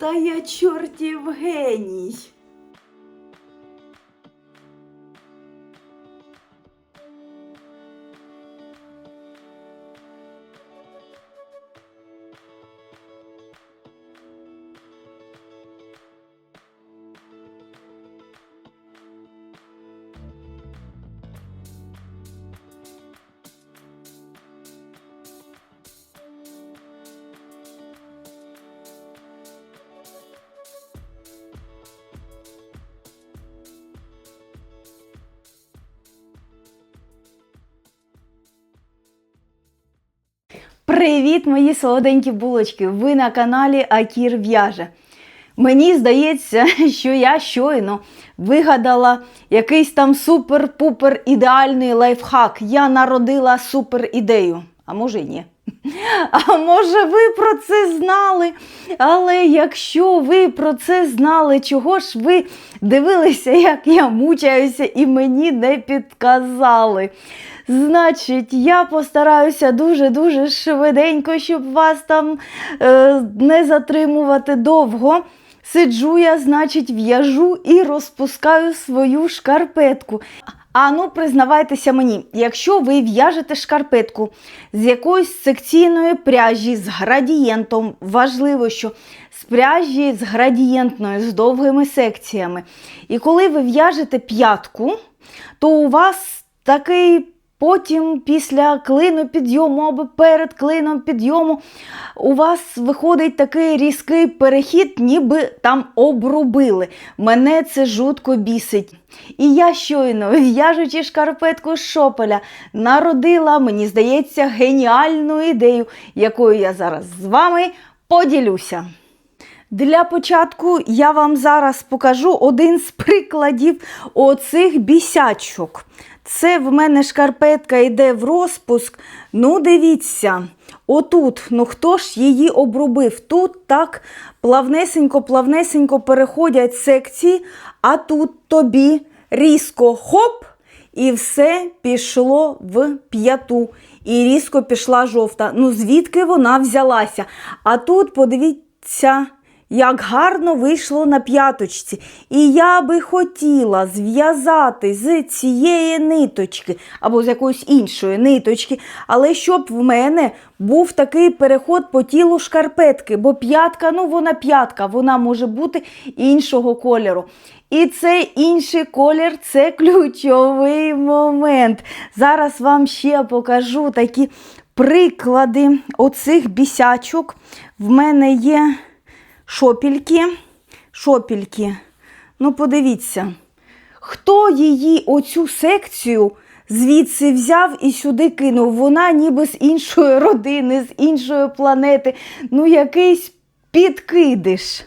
Та я чортів геній. Привіт, мої солоденькі булочки! Ви на каналі Акір В'яже. Мені здається, що я щойно вигадала якийсь там супер-пупер ідеальний лайфхак. Я народила супер ідею. А може й ні. А може ви про це знали? Але якщо ви про це знали, чого ж ви дивилися, як я мучаюся, і мені не підказали? Значить, я постараюся дуже-дуже швиденько, щоб вас там е, не затримувати довго. Сиджу я, значить, в'яжу і розпускаю свою шкарпетку. А ну, признавайтеся мені, якщо ви в'яжете шкарпетку з якоїсь секційної пряжі з градієнтом, важливо, що з пряжі з градієнтною, з довгими секціями. І коли ви в'яжете п'ятку, то у вас такий потім після клину підйому або перед клином підйому у вас виходить такий різкий перехід, ніби там обрубили. Мене це жутко бісить. І я щойно, в'яжучи шкарпетку з шопеля, народила, мені здається, геніальну ідею, якою я зараз з вами поділюся. Для початку я вам зараз покажу один з прикладів оцих бісячок. Це в мене шкарпетка йде в розпуск. Ну, дивіться, отут, ну хто ж її обробив? Тут так плавнесенько-плавнесенько переходять секції, а тут тобі різко хоп, і все пішло в п'яту. І різко пішла жовта. Ну, звідки вона взялася? А тут, подивіться, як гарно вийшло на п'яточці. І я би хотіла зв'язати з цієї ниточки або з якоїсь іншої ниточки, але щоб в мене був такий переход по тілу шкарпетки, бо п'ятка, ну вона п'ятка, вона може бути іншого кольору. І цей інший колір це ключовий момент. Зараз вам ще покажу такі приклади оцих бісячок. В мене є шопільки. Шопільки. Ну, подивіться, хто її оцю секцію звідси взяв і сюди кинув? Вона ніби з іншої родини, з іншої планети. Ну, якийсь підкидиш.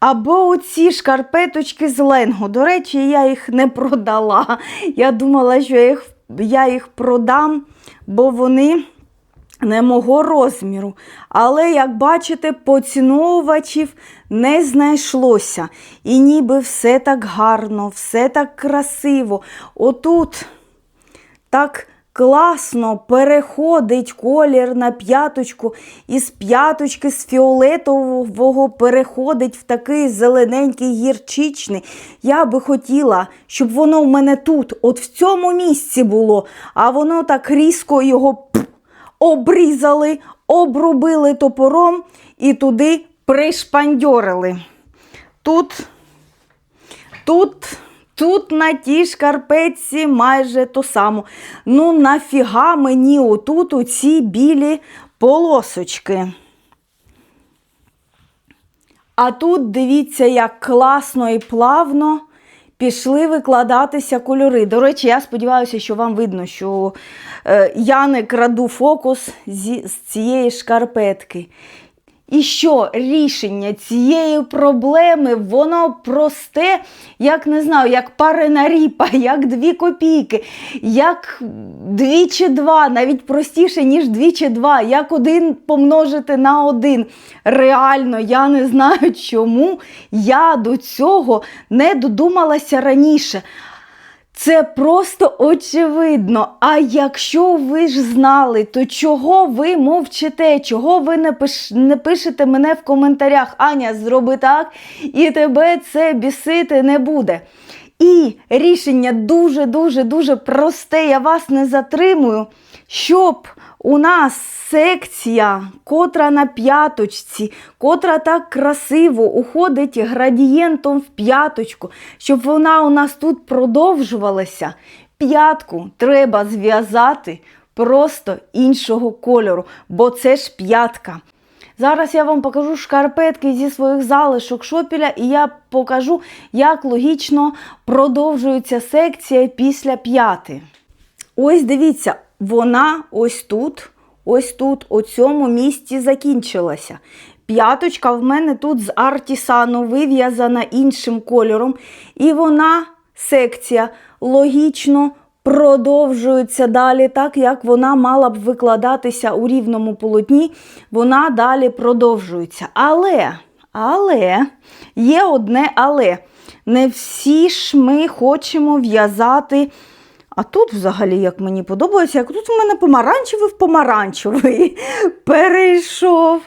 Або оці шкарпеточки з Ленго. До речі, я їх не продала. Я думала, що я їх, я їх продам, бо вони не мого розміру. Але, як бачите, поціновувачів не знайшлося. І ніби все так гарно, все так красиво. Отут так класно переходить колір на п'яточку, і з п'яточки з фіолетового переходить в такий зелененький гірчичний. Я би хотіла, щоб воно в мене тут, от в цьому місці було, а воно так різко його обрізали, обрубили топором і туди пришпандьорили. Тут, тут. Тут на тій шкарпетці майже то само. Ну, нафіга мені отут оці білі полосочки. А тут дивіться, як класно і плавно пішли викладатися кольори. До речі, я сподіваюся, що вам видно, що я не краду фокус з цієї шкарпетки. І що рішення цієї проблеми, воно просте, як не знаю, як парена ріпа, як дві копійки, як двічі два, навіть простіше, ніж двічі два, як один помножити на один. Реально, я не знаю, чому я до цього не додумалася раніше. Це просто очевидно. А якщо ви ж знали, то чого ви мовчите? Чого ви не, пиш... не пишете мене в коментарях? Аня, зроби так, і тебе це бісити не буде. І рішення дуже-дуже дуже просте. Я вас не затримую, щоб у нас секція, котра на п'яточці, котра так красиво уходить градієнтом в п'яточку, щоб вона у нас тут продовжувалася. П'ятку треба зв'язати просто іншого кольору, бо це ж п'ятка. Зараз я вам покажу шкарпетки зі своїх залишок шопіля, і я покажу, як логічно продовжується секція після п'яти. Ось дивіться, вона ось тут, ось тут, у цьому місці закінчилася. П'яточка в мене тут з артісану вив'язана іншим кольором, і вона, секція, логічно продовжується далі, так як вона мала б викладатися у рівному полотні, вона далі продовжується. Але, але, є одне але. Не всі ж ми хочемо в'язати. А тут, взагалі, як мені подобається, як тут у мене помаранчевий в помаранчевий перейшов.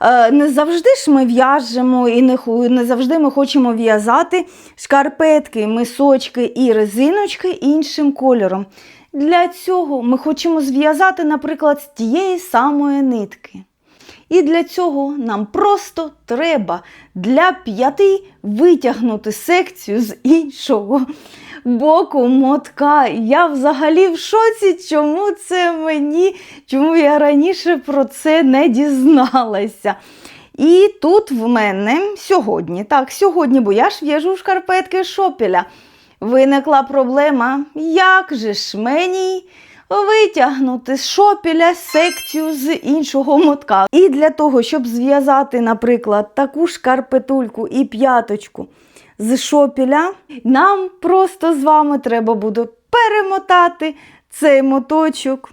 Е, Не завжди ж ми в'яжемо і не, не завжди ми хочемо в'язати шкарпетки, мисочки і резиночки іншим кольором. Для цього ми хочемо зв'язати, наприклад, з тієї самої нитки. І для цього нам просто треба для п'яти витягнути секцію з іншого боку мотка. Я взагалі в шоці, чому це мені, чому я раніше про це не дізналася. І тут в мене сьогодні, так, сьогодні, бо я ж в'яжу шкарпетки шопіля. Виникла проблема, як же ж мені витягнути з шопіля секцію з іншого мотка. І для того, щоб зв'язати, наприклад, таку шкарпетульку і п'яточку з шопіля, нам просто з вами треба буде перемотати цей моточок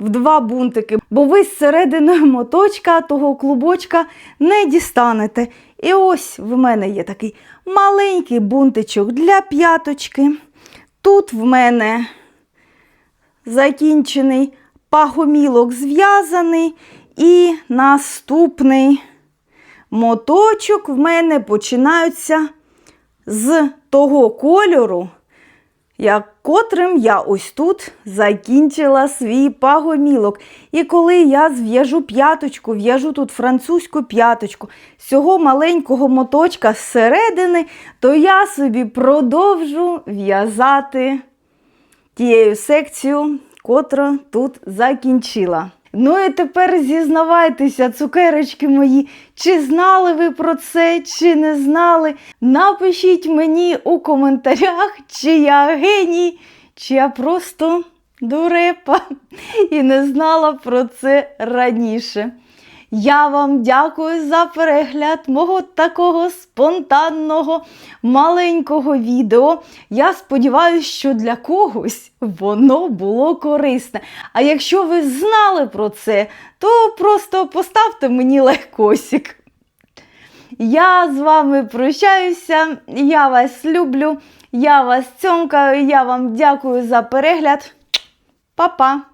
в два бунтики, бо ви з середини моточка того клубочка не дістанете. І ось в мене є такий маленький бунтичок для п'яточки. Тут в мене закінчений пагомілок зв'язаний, і наступний моточок в мене починаються з того кольору, як котрим я ось тут закінчила свій пагомілок. І коли я зв'яжу п'яточку, в'яжу тут французьку п'яточку з цього маленького моточка зсередини, то я собі продовжу в'язати тією секцією, котру тут закінчила. Ну і тепер зізнавайтеся, цукерочки мої, чи знали ви про це, чи не знали. Напишіть мені у коментарях, чи я геній, чи я просто дурепа і не знала про це раніше. Я вам дякую за перегляд мого такого спонтанного маленького відео. Я сподіваюся, що для когось воно було корисне. А якщо ви знали про це, то просто поставте мені легкосик. Я з вами прощаюся, я вас люблю, я вас цьомкаю, я вам дякую за перегляд. Па-па!